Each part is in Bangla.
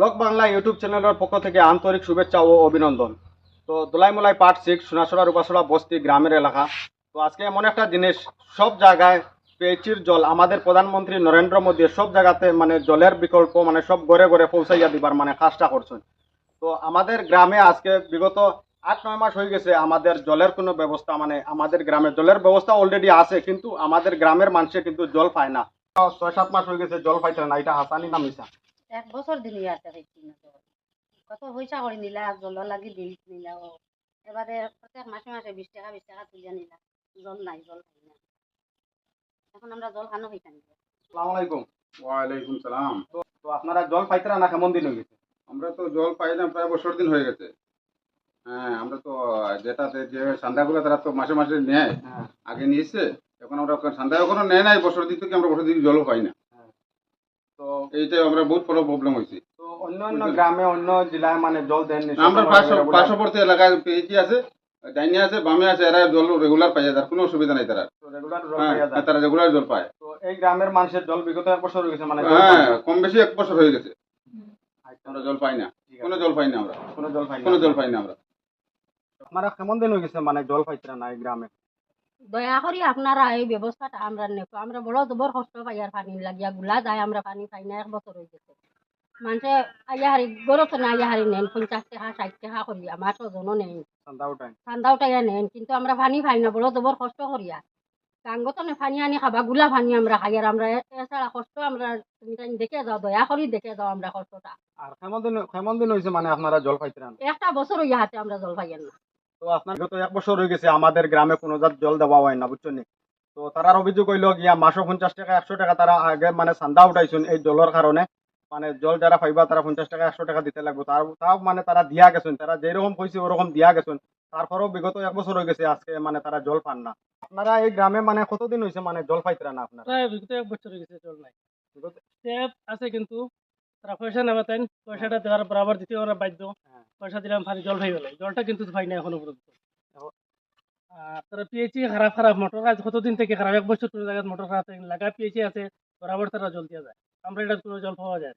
ব্লগ বাংলা ইউটিউব চ্যানেলের পক্ষ থেকে আন্তরিক শুভেচ্ছা ও অভিনন্দন। তো দোলাইমোলাই পার্ট সিক্স সোনাসড়া রূপাসড়া বস্তি গ্রামের এলাকা। তো আজকে এমন একটা জিনিস, সব জায়গায় পেচির জল আমাদের প্রধানমন্ত্রী নরেন্দ্র মোদী সব জায়গাতে মানে জলের বিকল্প মানে সব ঘরে ঘরে পৌঁছাইয়া দিবার মানে কাজটা করছেন। তো আমাদের গ্রামে আজকে বিগত আট, নয় মাস হয়ে গেছে আমাদের জলের কোনো ব্যবস্থা মানে আমাদের গ্রামে জলের ব্যবস্থা অলরেডি আছে, কিন্তু আমাদের গ্রামের মানুষে কিন্তু জল পায় না। ছয়, সাত মাস হয়ে গেছে জল পাইছে না, এটা হাসানি না মিশা এক বছর দিন ইয়াতে হয়েছি না তো। কত পয়সা করে নিলা জল লাগি বিল নিলা ও। এবারে প্রত্যেক মাসে মাসে বিশ টাকা বিশ টাকা তুলে নিলা। জল নাই জল খাই না এখন আমরা জল খানো হইতাম আসসালামু আলাইকুম। ওয়ালাইকুম সালাম। তো আপনারা জল পাইতে না? কেমন দিন হয়ে গেছে আমরা তো জল পাই না প্রায় বছর দিন হয়ে গেছে। হ্যাঁ আমরা তো যেটাতে যে সান্দাগুলো তারা তো মাসে মাসে নেয়। হ্যাঁ। আগে নিয়েছে এখন আমরা সান্দা এখনও নেয় নাই বছর দিন থেকে আমরা বছর দিন জলও পাই না। তো এইটাই আমরা বহুত বড় প্রবলেম হয়েছে তো অন্য অন্য গ্রামে অন্য জেলায় মানে জল দেন নি। আমরা পার্শ্ববর্তী এলাকায় পেয়েছি আছে ডাইনি আছে বামে আছে এরা জল রেগুলার পাই তার কোনো অসুবিধা নাই তারা। রেগুলার জল হ্যাঁ। তারা রেগুলার জল পায়। তো এই গ্রামের মানুষের জল বিগত এক বছর হয়ে গেছে মানে হ্যাঁ কম বেশি এক বছর হয়ে গেছে। আচ্ছা, আমরা জল পাই না। কোনো জল পাই না আমরা। কোনো জল পাই না। কোনো জল পাই না আমরা। আপনারা কেমন দিন হয়ে গেছে মানে জল পাইতে না এই গ্রামে? দয়া করি আপনারা এই ব্যবস্থাটা আমরা নেব। আমরা বড় জবর কষ্ট পাই আর পানি লাগিয়া গুলা যায় আমরা পানি পাই না এক বছর হয়ে গেছে। মানুষে আইয়া হারি গরত না আইয়া হারি নেন পঞ্চাশ টাকা ষাট টাকা করি আমার তো জনও নেই ঠান্ডা উঠাইয়া নেন কিন্তু আমরা পানি পাই না বড় জবর কষ্ট করিয়া গাঙ্গতনে পানি আনি খাবা গুলা পানি আমরা খাই আর আমরা এছাড়া কষ্ট আমরা তুমি তাই দেখে যাও দয়া করি দেখে যাও আমরা কষ্টটা। আর কেমন দিন কেমন দিন হয়েছে মানে আপনারা জল পাইতে একটা বছর হইয়া হাতে আমরা জল পাইয়ান না। তো আপনার গত এক বছর হয়ে গেছে আমাদের গ্রামে কোনো জাত জল দেওয়া হয় না বুঝছেন তো তারার অভিযোগ হইল গিয়া পঞ্চাশ টাকা একশো টাকা তারা আগে মানে চান্দা উঠাইছেন এই জলের কারণে। মানে জল যারা পাইবা তারা পঞ্চাশ টাকা একশো টাকা দিতে লাগবে। তার তাও মানে তারা দিয়া গেছেন তারা যেরকম কইছে ওরকম দিয়া গেছেন। তারপরেও বিগত এক বছর হয়ে গেছে আজকে মানে তারা জল পান না। আপনারা এই গ্রামে মানে কতদিন হয়েছে মানে জল পাইতে না আপনারা? বিগত এক বছর হয়ে গেছে জল নাই। আছে কিন্তু তারা পয়সা নেবে তাই পয়সাটা দেওয়ার বরাবর দিতে ওরা বাধ্য। হ্যাঁ। পয়সা দিলাম পানি জল খাই গেলে। জলটা কিন্তু পাই না এখনও পর্যন্ত। তারা পিএইচি খারাপ খারাপ মোটর আজ কতদিন থেকে খারাপ? এক বছর কোনো জায়গায় মোটর খারাপ লাগা পিএইচি আছে বরাবর তারা জল দিয়ে যায়। আমরা এটা কোনো জল পাওয়া যায়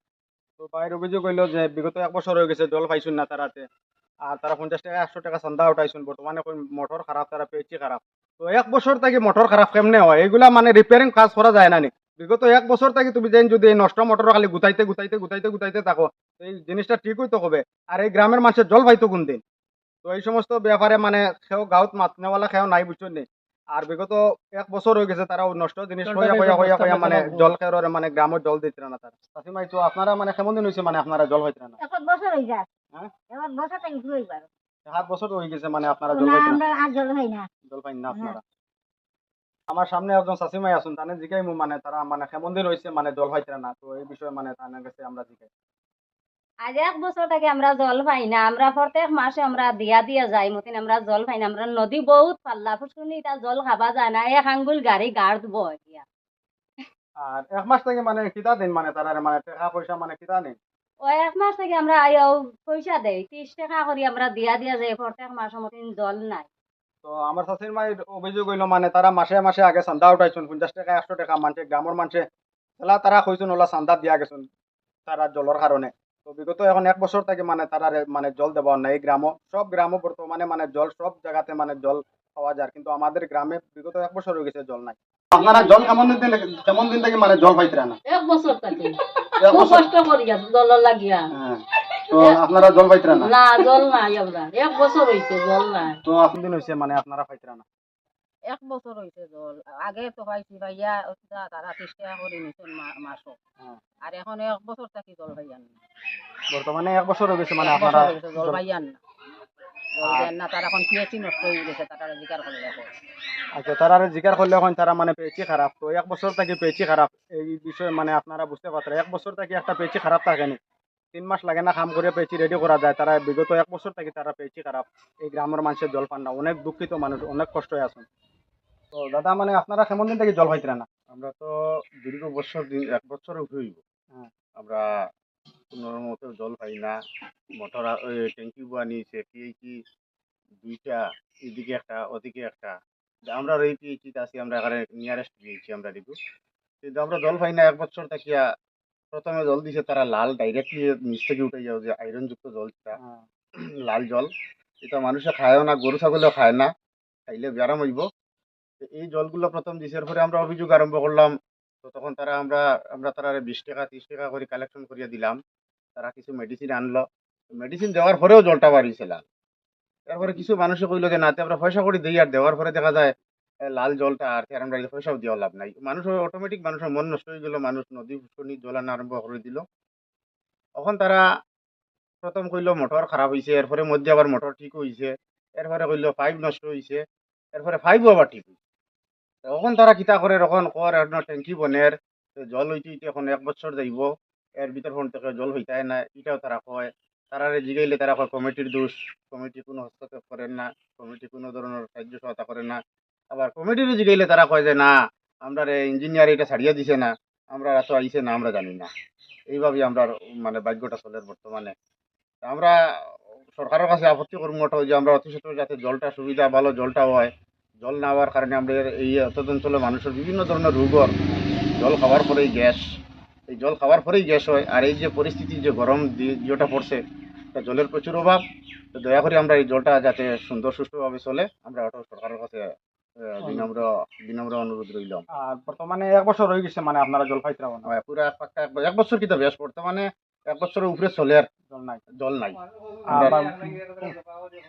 তো বাইরের অভিযোগ হইল যে বিগত এক বছর হয়ে গেছে জল পাইছুন না তারাতে। আর তারা পঞ্চাশ টাকা একশো টাকা চান্দা উঠাইছুন। বর্তমানে মোটর খারাপ তারা পেয়েছি খারাপ। তো এক বছর থেকে মোটর খারাপ কেমনে হয়? এগুলা মানে রিপেয়ারিং কাজ করা যায় না নি। বিগত এক বছর থেকে তুমি যেন যদি এই নষ্ট মোটর খালি গুতাইতে গুতাইতে গুতাইতে গুতাইতে থাকো তো এই জিনিসটা ঠিক হইতে হবে আর এই গ্রামের মানুষের জল পাইতো কোন দিন তো এই সমস্ত ব্যাপারে মানে সেও গাঁত মাতনেওয়ালা খেয়েও নাই বুঝছেন নি আর বিগত এক বছর হয়ে গেছে তারা নষ্ট জিনিস হইয়া হইয়া হইয়া হইয়া মানে জল খেয়ে মানে গ্রামের জল দিতে না তারা কাসিমাই তো আপনারা মানে কেমন দিন হয়েছে মানে আপনারা জল হইতে না? এখন বছর হয়ে যায়। হ্যাঁ? এখন বছর থেকে হইবার সাত বছর হয়ে গেছে মানে আপনারা জল না না? জল হয় না। জল পাইন না আপনারা। আমার সামনে একজন শাসিমাই আসুন তানে জিগাই মানে তারা মানে কেমন দিন হয়েছে মানে জল পাইতে না। তো এই বিষয়ে মানে তাদের কাছে আমরা জিগাই আজ এক বছর থেকে আমরা জল পাই না আমরা প্রত্যেক মাসে আমরা দিয়া দিয়া যাই মতিন আমরা জল পাই না আমরা নদী বহুত পাল্লা ফুসকুনি এটা জল খাবা যায় না এক আঙ্গুল গাড়ি গাড় দিব এতিয়া। আর এক মাস থেকে মানে কিতা দিন মানে তারা মানে টাকা পয়সা মানে কিতা নেই ও এক মাস থেকে আমরা আইও পয়সা দেই ত্রিশ টাকা করে আমরা দিয়া দিয়া যাই প্রত্যেক মাসে মতিন জল নাই। তো আমার শাশুর মায়ের অভিযোগ হইল মানে তারা মাসে মাসে আগে চান্দা উঠাইছেন পঞ্চাশ টাকা একশো টাকা মানুষে গ্রামের মানুষে তারা তারা কইছেন ওলা চান্দা দিয়া গেছেন তারা জলের কারণে তো বিগত এখন এক বছর থেকে মানে তারা মানে জল দেওয়া নাই এই গ্রামও সব গ্রামও বর্তমানে মানে জল সব জায়গাতে মানে জল পাওয়া যায়। কিন্তু আমাদের গ্রামে বিগত এক বছর হয়ে গেছে জল নাই। আপনারা জল কেমন দিন থেকে কেমন দিন থেকে মানে জল পাইতে না এক বছর থেকে। এক বছর কষ্ট করিয়া জল লাগিয়া। হ্যাঁ। তো আপনারা জল পাইতে না? না জল নাই আমরা। এক বছর হয়েছে জল নাই। তো আপনি দিন হয়েছে মানে আপনারা পাইতে না? এক বছর হয়েছে জল। আগে তো পাইছি ভাইয়া ওটা তারা করে নিছেন মাসও। হ্যাঁ। আর এখন এক বছর থাকি জল ভাইয়ান বর্তমানে এক বছর হয়ে গেছে মানে আপনারা জল ভাইয়ান না। না তারা এখন পিএসি নষ্ট হয়ে গেছে তারা জিকার করে এখন। আচ্ছা তারা জিকার করলে এখন তারা মানে পেয়েছি খারাপ। তো এক বছর থেকে পেয়েছি খারাপ। এই বিষয়ে মানে আপনারা বুঝতে পারছেন এক বছর থেকে একটা পেয়েছি খারাপ থাকেনি তিন মাস লাগে না কাম করে পেয়েছি রেডি করা যায়। তারা বিগত এক বছর থেকে তারা পেয়েছি খারাপ। এই গ্রামের মানুষের জল পান না। অনেক দুঃখিত মানুষ অনেক কষ্ট আছেন। তো দাদা মানে আপনারা কেমন দিন থেকে জল পাইতে না? আমরা তো দীর্ঘ বছর দিন এক বছর হইব। হ্যাঁ। আমরা কোনো মতো জল পাই না। মোটর ট্যাঙ্কি বুয়া নিয়েছে পিএইচি দুইটা এদিকে একটা ওদিকে একটা। আমরা এই পিএইচিতে আছি আমরা এখানে নিয়ারেস্ট পিএইচি আমরা দিব কিন্তু আমরা জল পাই না এক বছর থাকিয়া প্রথমে জল দিছে তারা লাল ডাইরেক্টলি নিচ থেকে উঠে যাও যে আয়রন যুক্ত জলটা লাল জল। এটা মানুষে খায়ও না গরু ছাগলেও খায় না খাইলে ব্যারাম হইব। তো এই জলগুলো প্রথম দিছের পরে আমরা অভিযোগ আরম্ভ করলাম। তো তখন তারা আমরা আমরা তারা বিশ টাকা তিরিশ টাকা করে কালেকশন করিয়ে দিলাম। তারা কিছু মেডিসিন আনলো। মেডিসিন দেওয়ার পরেও জলটা বাড়িয়েছে লাল। তারপরে কিছু মানুষে কইলো যে নাতে আমরা পয়সা করে দিই। আর দেওয়ার পরে দেখা যায় লাল জলটা আর আমরা এই পয়সাও দেওয়া লাভ নাই। মানুষ অটোমেটিক মানুষের মন নষ্ট হয়ে গেল, মানুষ নদী জল আনা আরম্ভ করে দিল। তখন তারা প্রথম কইলো মোটর খারাপ হয়েছে এরপরে মধ্যে আবার মোটর ঠিক হয়েছে এরপরে কইলো পাইপ নষ্ট হয়েছে এরপরে পাইপও আবার ঠিক হয়েছে তখন তারা কিতা করে তখন কর এখন ট্যাঙ্কি বনের জল হইতে হইতে এখন এক বছর যাইব, এর ভিতর ফোন থেকে জল হইতায় না, এটাও তারা কয়। তারারে জিগাইলে তারা কয়, কমিটির দোষ, কমিটি কোনো হস্তক্ষেপ করেন না, কমিটি কোনো ধরনের সাহায্য সহায়তা করে না। আবার কমিটির জিগাইলে তারা কয় যে, না, আমরা ইঞ্জিনিয়ার এটা ছাড়িয়ে দিছে না, আমরা এত আইছে না, আমরা জানি না। এইভাবে আমরা মানে ভাগ্যটা চলে বর্তমানে। আমরা সরকারের কাছে আপত্তি করব ওটা যে, আমরা অতি সত্ত্বর যাতে জলটা সুবিধা, ভালো জলটা হয়। জল না হওয়ার কারণে আমরা এই অত অঞ্চলে মানুষের বিভিন্ন ধরনের রোগর জল খাওয়ার পরেই গ্যাস, এই জল খাওয়ার পরেই গ্যাস হয়। আর এই যে পরিস্থিতি, যে গরম যেটা পড়ছে তা জলের প্রচুর অভাব। তো দয়া করে আমরা এই জলটা যাতে সুন্দর, সুষ্ঠুভাবে চলে, আমরা ওটা সরকারের কাছে বিনম্র বিনম্র অনুরোধ রইলাম। আর বর্তমানে এক বছর হয়ে গেছে মানে আপনারা জল পাইতে পারবেন হয়, এক পাক্কা এক- এক বছর কিন্তু বেশ বর্তমানে এক বছরের উপরে চলে আর জল নাই। জল নাই।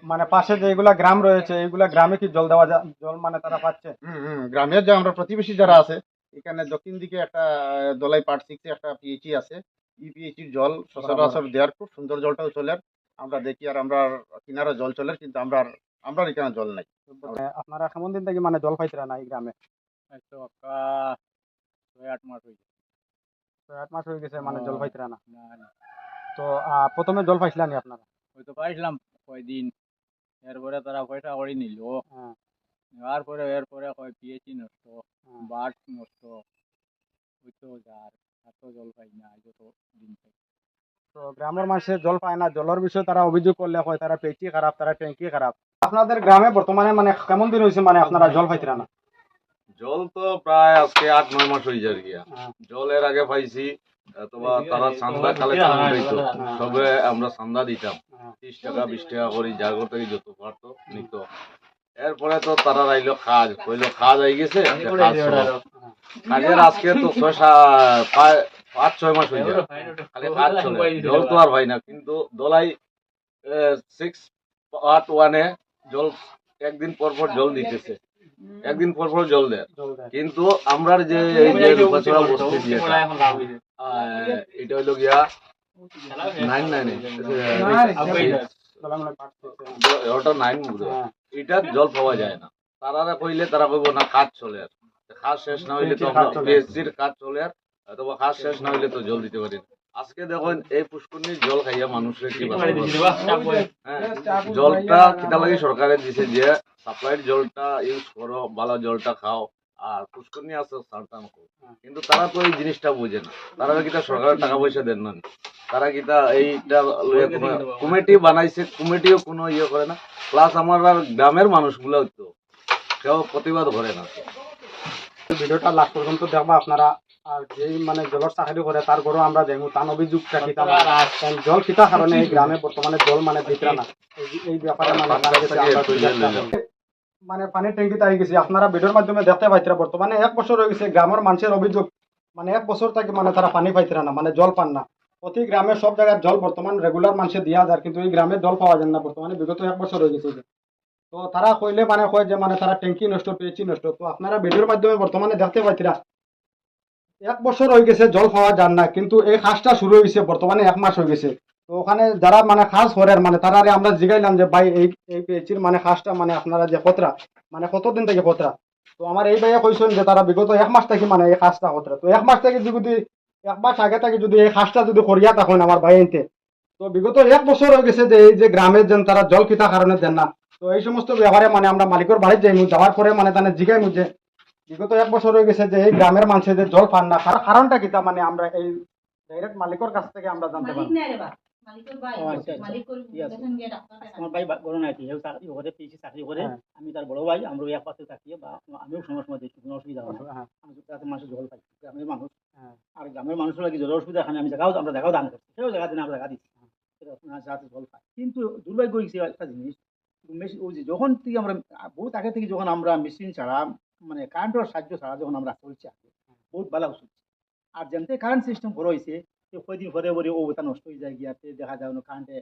মানে পাশে যেগুলা গ্রাম রয়েছে এইগুলা গ্রামে কি জল দেওয়া জল মানে তারা পাচ্ছে? গ্রামের যে আমরা প্রতিবেশী যারা আছে এখানে দক্ষিণ দিকে একটা দোলাই পার্ট সিক্সে একটা পিএইচি আছে। এই পিএইচির জল সচরাচর দেওয়ার খুব সুন্দর জলটাও চলে আমরা দেখি আর আমরা কিনারে জল চলে কিন্তু আমরা আমরা এখানে জল নাই। আপনারা কেমন দিন থেকে মানে জল পাইতে না এই গ্রামে? ছয় আট মাস হয়েছে তো এক মাস হয়ে গেছে মানে জল পাইতে না? তো প্রথমে জল পাইছিলেন আপনারা? হয়তো পাইছিলাম কয়দিন। এরপরে তারা পয়সা করে নিল। হ্যাঁ। নেওয়ার পরে এরপরে কয় পিএইচি নষ্ট হ্যাঁ। বাট নষ্ট যার এত জল পাই না যত দিন থেকে। তো গ্রামের মানুষের জল পায় না জলের বিষয়ে তারা অভিযোগ করলে হয় তারা পেটি খারাপ তারা ট্যাঙ্কি খারাপ। আপনাদের গ্রামে বর্তমানে মানে কেমন দিন হয়েছে মানে আপনারা জল পাইতে না। জল তো প্রায় আজকে আট নয় মাস হয়ে যায় গিয়া হ্যাঁ। জল এর আগে পাইছি অথবা তারা চান্দা কালেকশন দিত। সবে আমরা চান্দা দিতাম। হ্যাঁ। ত্রিশ টাকা বিশ টাকা করে ঘর থেকে যত পারতো নিত। এরপরে তো তারা রাইলো কাজ কইলো কাজ আই গেছে। কাজের আজকে তো ছয় পাঁচ- ছয় মাস হয়ে যায় খালি চলে। জল তো আর হয় না কিন্তু দলাই সিক্স পার্ট ওয়ানে জল একদিন পর পর জল দিতেছে। একদিন পর পর জল দেয়। কিন্তু আমরার যে এই যে রূপাচড়া বস্তি যেটা এটা হইল গিয়া নাইন নাইন। ওটা নাইন হ্যাঁ। এটা জল পাওয়া যায় না। তারা কইলে তারা কইব না কাজ চলে আর। কাজ শেষ না হইলে তো। পিএসসির কাজ চলে আর। অথবা শেষ না হইলে তো জল দিতে পারি না। আজকে দেখুন এই পুষ্করণীর জল খাইয়া মানুষের কি? হ্যাঁ, জলটা কিতা লাগে সরকারে দিছে যে সাপ্লাইয়ের জলটা ইউজ করো ভালো জলটা খাও আর পুষ্করণী আছে সারটান করো কিন্তু তারা তো এই জিনিসটা বুঝে না। তারা কিতা সরকারের টাকা পয়সা দেন না? তারা কিতা এইটা লইয়া কমিটি বানাইছে? কমিটিও কোনো ইয়ে করে না। প্লাস আমার আর গ্রামের মানুষগুলো তো কেউ প্রতিবাদ করে না। ভিডিওটা লাস্ট পর্যন্ত দেখবা আপনারা আর যেই মানে জলের চাকরি করে তার ঘরও আমরা মানে। কারণ জল কিতা কারণে এই গ্রামে বর্তমানে জল মানে না এই- ব্যাপারে মানে। মানে পানির আই গেছি। আপনারা ভিডিওর মাধ্যমে দেখতে পাইতরা বর্তমানে এক বছর হয়ে গেছে গ্রামের মানুষের অভিযোগ। মানে এক বছর থেকে মানে তারা পানি পাইতরা না মানে জল পান না। প্রতি গ্রামে সব জায়গায় জল বর্তমান রেগুলার মানুষে দিয়া যায় কিন্তু এই গ্রামে জল পাওয়া যায় না। বর্তমানে বিগত এক বছর হয়ে গেছে। তো তারা কইলে মানে কয় যে মানে তারা ট্যাঙ্কি নষ্ট পেয়েছি নষ্ট। তো আপনারা ভিডিওর মাধ্যমে বর্তমানে দেখতে পাইতরা এক বছর হয়ে গেছে, জল পাওয়া যান না কিন্তু এই কাজটা শুরু হয়ে বর্তমানে এক মাস হয়ে গেছে। তো ওখানে যারা মানে খাস করেন মানে তারা আমরা জিগাইলাম যে, ভাই, এই এই পেয়েছির মানে কাজটা মানে আপনারা যে কতরা মানে কতদিন থেকে কতরা তো আমার এই ভাইয়া কইছেন যে, তারা বিগত এক মাস থেকে মানে এই কাজটা কতরা তো এক মাস থেকে যদি এক মাস আগে থেকে যদি এই কাজটা যদি করিয়া তখন আমার ভাই তো বিগত এক বছর হয়ে গেছে যে, এই যে গ্রামের যেন তারা জল কিতা কারণে দেন না। তো এই সমস্ত ব্যাপারে মানে আমরা মালিকের বাড়ি যাই যাওয়ার পরে মানে তানে জিগাই যে বিগত এক বছর হয়ে গেছে যে এই গ্রামের মানুষের যে জল পান না তার কারণটা কি? মানে আমরা এই ডাইরেক্ট মালিকের কাছ থেকে আমরা জানতে পারি আমার ভাই বড় চাকরি করে পেয়েছি চাকরি করে। আমি তার বড় ভাই আমরা এক পাশে থাকি বা আমিও সময় সময় দেখি কোনো অসুবিধা হয় আমি যাতে মানুষের জল পাই গ্রামের মানুষ। আর গ্রামের মানুষের লাগে জলের অসুবিধা এখানে আমি আমরা জায়গাও দান করছি। সেও জায়গা দিনে আমরা জায়গা দিচ্ছি। যাতে জল পাই কিন্তু দুর্ভাগ্য হয়েছে একটা জিনিস। মেশিন ওই যে যখন থেকে আমরা বহুত আগে থেকে যখন আমরা মেশিন ছাড়া মানে কারেন্টের সাহায্য ছাড়া যখন আমরা চলছি আগে বহুত ভালো চলছে আর যেমতে কারেন্ট সিস্টেম বড় হয়েছে তো কয়দিন পরে পরে ও ওটা নষ্ট হয়ে যায় গিয়াতে দেখা যায় কারেন্টে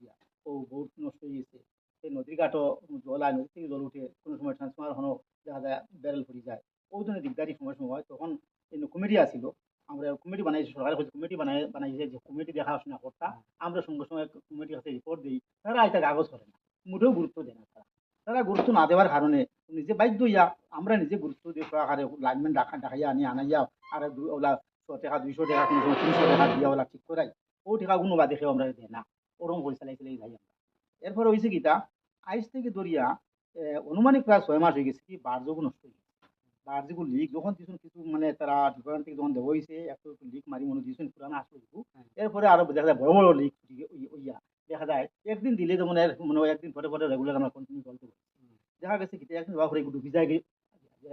গিয়া। ও বহুত নষ্ট হয়ে গেছে। সেই নদীর ঘাটও জল আয় নদী থেকে জল উঠে কোনো সময় ট্রান্সফার হনো দেখা যায় ব্যারেল পড়ে যায়। ও জন্য দিকদারি সময় সময় হয় তখন কমিটি আসিল। আমরা কমিটি বানাইছি সরকারের কাছে কমিটি বানাই বানাইছে যে কমিটি দেখাশোনা করতা। আমরা সঙ্গে সঙ্গে কমিটির কাছে রিপোর্ট দিই। তারা এটা কাগজ করে না মোটেও গুরুত্ব দেয় না তারা। তারা গুরুত্ব না দেওয়ার কারণে নিজে বাধ্য ইয়া আমরা নিজে গুরুত্ব দিয়ে সহকারে লাইনম্যান ডাকা ডাকাইয়া আনি আনাইয়া আর ওলা ছ টাকা দুইশো টাকা সময় তিনশো টাকা দিয়া ওলা ঠিক করাই। ও টাকা কোনো বা দেখে আমরা দেয় না। ওরকম করে চালাই চালাই যাই আমরা। এরপরে হয়েছে কিটা আইস থেকে দরিয়া অনুমানিক প্রায় ছয় মাস হয়ে গেছে কি বার্যগু নষ্ট হয়ে গেছে। বার্যগু লিক যখন কিছু কিছু মানে তারা ডিপার্টমেন্ট থেকে যখন দেওয়া হয়েছে একটু লিক মারি মনে দিয়েছেন পুরানো আসলো কিছু এরপরে আরও দেখা যায় বড় বড় লিক ইয়া দেখা যায় একদিন দিলে যেমন মনে হয় একদিন পরে পরে রেগুলার আমরা কন্টিনিউ চলতে পারি। দেখা গেছে কি একদিন ব্যবহার করে ডুবি যায় গিয়ে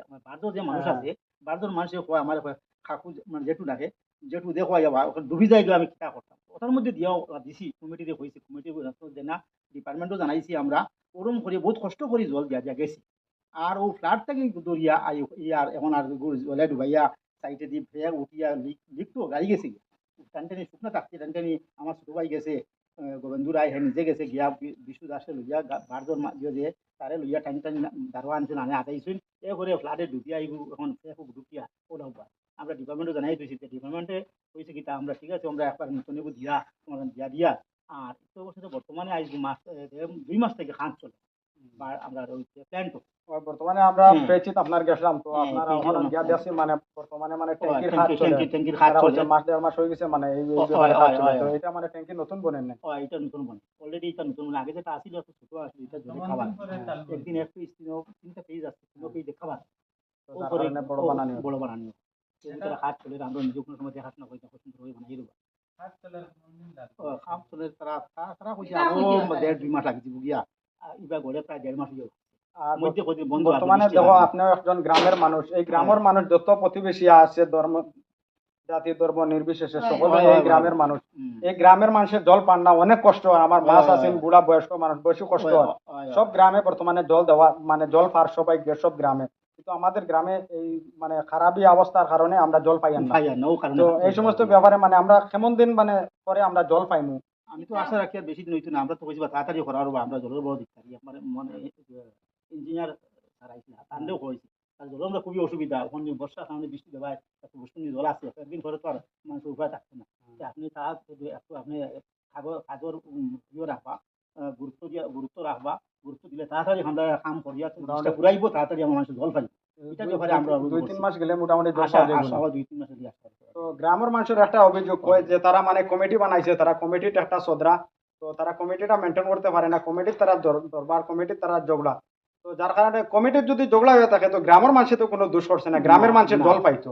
আমার যে মানুষ আছে বার্জর মানুষের কয় আমার কাকু মানে জেঠু ডাকে জেঠু দেখো যাবা ওখানে ডুবি যায় গিয়ে আমি কিতা করতাম? ওটার মধ্যে দিয়াও দিছি কমিটিতে হয়েছে কমিটি না ডিপার্টমেন্টও জানাইছি আমরা ওরম করে বহুত কষ্ট করে জল দিয়া দিয়া গেছি। আর ও ফ্লাড থেকে দরিয়া আই ইয়ার এখন আর জলে ডুবাইয়া সাইডে দিয়ে ফের উঠিয়া লিক লিক তো গাড়ি গেছে টানটানি শুকনো থাকছে টানটানি আমার ছোট ভাই গেছে গোবিন্দু রায় হে নিজে গেছে, গিয়া বিশু দাসে লইয়া বারজন দিয়ে যে তারে লইয়া টানি টানি দারোয়া আনছিল, আনে আটাইছিল এ করে ফ্লাটে ঢুকি আইব এখন খুব ডুবিয়া ওলাও আমরা ডিপার্টমেন্টে জানাই দিয়েছি ডিপার্টমেন্টে কইছে কি, তা আমরা ঠিক আছে, আমরা একবার নতুন দিয়া তোমার দিয়া দিয়া। আর তো বর্তমানে দু মাস দুই মাস থেকে খান চলে। আমরা প্ল্যান বর্তমানে আমরা পেয়েছি আপনার গেছিলাম তো হ্যাঁ, আপনারা ওখানে গিয়া দেখছি মানে বর্তমানে মানে ট্যাঙ্কির হাত চলে। ট্যাঙ্কির হাত চলে। মাস দেড় মাস হয়ে গেছে মানে এই হয়, হাত হয়, চলে। হয়, তো এটা মানে ট্যাঙ্কি নতুন বনেন না ও এটা নতুন বনে অলরেডি এটা নতুন আগে যেটা আসছিল একটু ছোট আসছিল এটা জলে খাবার। একদিন একটু তিন তিনটা পেজ আসছে তিনটা পেজ খাবার তো ও কারণে বড় বানানি বড় বানানি এটা হাত চলে আমরা নিজে কোনো সময় দেখাশোনা করি না পছন্দ করে বানাই দেবো। ও, খাম চলে তারা তারা- তারা কইছে আরও দেড় দুই মাস লাগি দিব গিয়া আর ইবা গড়ে প্রায় দেড় মাস হয়ে আর মধ্যে কদিন বন্ধ বর্তমানে দেখো আপনিও একজন গ্রামের মানুষ এই গ্রামের মানুষ যত প্রতিবেশী আছে ধর্ম জাতি ধর্ম নির্বিশেষে সকলে এই গ্রামের মানুষ। এই গ্রামের মানুষের জল পান না অনেক কষ্ট হয়। আমার হয়, মাছ আছেন বুড়া বয়স্ক মানুষ বেশি কষ্ট হয় হয়, হয়, সব গ্রামে বর্তমানে জল দেওয়া মানে জল পার সবাই সব গ্রামে। কিন্তু আমাদের গ্রামে এই মানে খারাপই অবস্থার কারণে আমরা জল পাই না। তো এই সমস্ত ব্যাপারে মানে আমরা কেমন দিন মানে পরে আমরা জল পাইমু। আমি তো আশা রাখি আর বেশি দিন হইতো না আমরা তো কইছি তাড়াতাড়ি করার আমরা জলের বড় দিকতারি আমার মানে ইঞ্জিনিয়ার হারাইছিল তান্ডেও কইছি আর জল আমরা খুবই অসুবিধা ওখানে বর্ষার কারণে বৃষ্টি দেওয়ায় এত বৃষ্টি জল আছে একদিন পরে তো আর মানুষের উপায় থাকছে না। আপনি তার একটু আপনি কাজর ইয়ে রাখবা গুরুত্ব দিয়া গুরুত্ব রাখবা গুরুত্ব দিলে তাড়াতাড়ি আমরা কাম করিয়া ঘুরাইবো তাড়াতাড়ি আমার মানুষ জল পাই এটা ব্যাপারে আমরা দুই তিন মাস গেলে মোটামুটি আশা। হয় দুই তিন মাসে দিয়ে আসতে পারব। তো গ্রামের মানুষের একটা অভিযোগ কয় যে তারা মানে কমিটি বানাইছে তারা কমিটির একটা সদরা। তো তারা কমিটিটা মেনটেন করতে পারে না। কমিটির তারা দরবার কমিটির তারা জগড়া তো যার কারণে কমিটির যদি জগড়া হয়ে থাকে তো গ্রামের মানুষের তো কোনো দোষ করছে না। গ্রামের মানুষের জল পাইতো।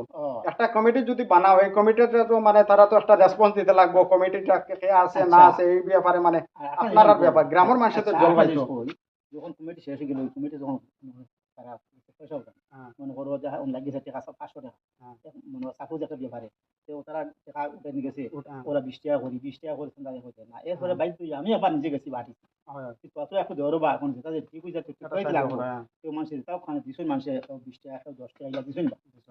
একটা কমিটি যদি বানাও এই কমিটিটা তো মানে তারা তো একটা রেসপন্স দিতে লাগবো। কমিটিটা কে আছে না আচ্ছা। আছে এই ব্যাপারে মানে আপনার ব্যাপার, গ্রামের মানুষের তো আচ্ছা, জল পাইতো। যখন কমিটি শেষ হয়ে গেল কমিটি যখন তারা পয়সা হ্যাঁ। মনে করো যে হ্যাঁ, লাগিয়েছে টাকা পাঁচশো টাকা। হ্যাঁ। মনে করো সাপোজ একটা ব্যাপারে। তারা টাকা উঠে নিয়ে গেছে। হ্যাঁ, ওরা বিশ টাকা করি বিশ টাকা করে তাদের হইতে না। এরপরে বাইক তুই আমি একবার নিজে গেছি বাড়ি। হয়, একটু দেওয়ারও বা এখন যেটা ঠিক হয়ে যাচ্ছে ঠিক একটা হয়ে সাহায্য লাগবো করে, হ্যাঁ। মানুষের তাও খানে দিছই মানুষের বিশ টাকা একশো দশ টাকা দিছই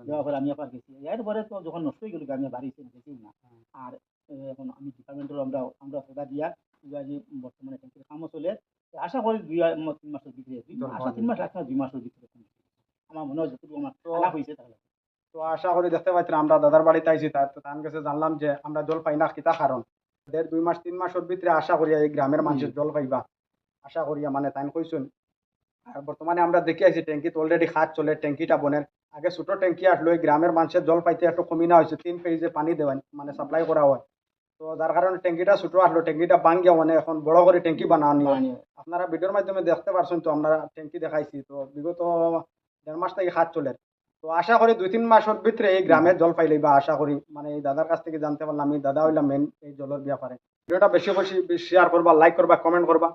দেওয়ার পরে আমি আবার গেছি। এরপরে তো যখন নষ্ট হয়ে গেল আমি বাড়ি গেছি না। আর এখন আমি ডিপার্টমেন্টের আমরা আমরা সেটা দিয়া বর্তমানে ট্যাঙ্কির কামও চলে আশা করি দুই তিন মাসের ভিতরে আশা তিন মাস লাগছে দুই মাসের ভিতরে আমার মনে হয় যতটুকু আমার তো- হয়েছে তাহলে। তো আশা করি দেখতে পাচ্ছি আমরা দাদার বাড়িতে আইছি তার তো তার কাছে জানলাম যে আমরা জল পাই না কিতা কারণ? দেড় দুই মাস তিন মাসের ভিতরে আশা করি এই গ্রামের মানুষের জল পাইবা। আশা করিয়া মানে তাই কইছুন। আর বর্তমানে আমরা দেখি আইছি ট্যাঙ্কিতে অলরেডি খাত চলে ট্যাঙ্কিটা বনের। আগে ছোট ট্যাঙ্কি আসলো এই গ্রামের মানুষের জল পাইতে একটু কমি না হয়েছে তিন পেজে পানি দেওয়া মানে সাপ্লাই করা হয়। তো যার কারণে ট্যাঙ্কিটা ছোট আসলো ট্যাঙ্কিটা ভাঙ্গিয়া মানে এখন বড় করে ট্যাঙ্কি বানানো আপনারা ভিডিওর মাধ্যমে দেখতে পারছেন তো আমরা ট্যাঙ্কি দেখাইছি তো বিগত দেড় মাস থেকে হাত চলে। তো আশা করি দুই তিন মাসের ভিতরে এই গ্রামের জল পাইলে বা আশা করি মানে এই দাদার কাছ থেকে জানতে পারলাম এই দাদা হইলাম মেন এই জলের ব্যাপারে। ভিডিওটা বেশি বেশি শেয়ার করবা লাইক করবা কমেন্ট করবা।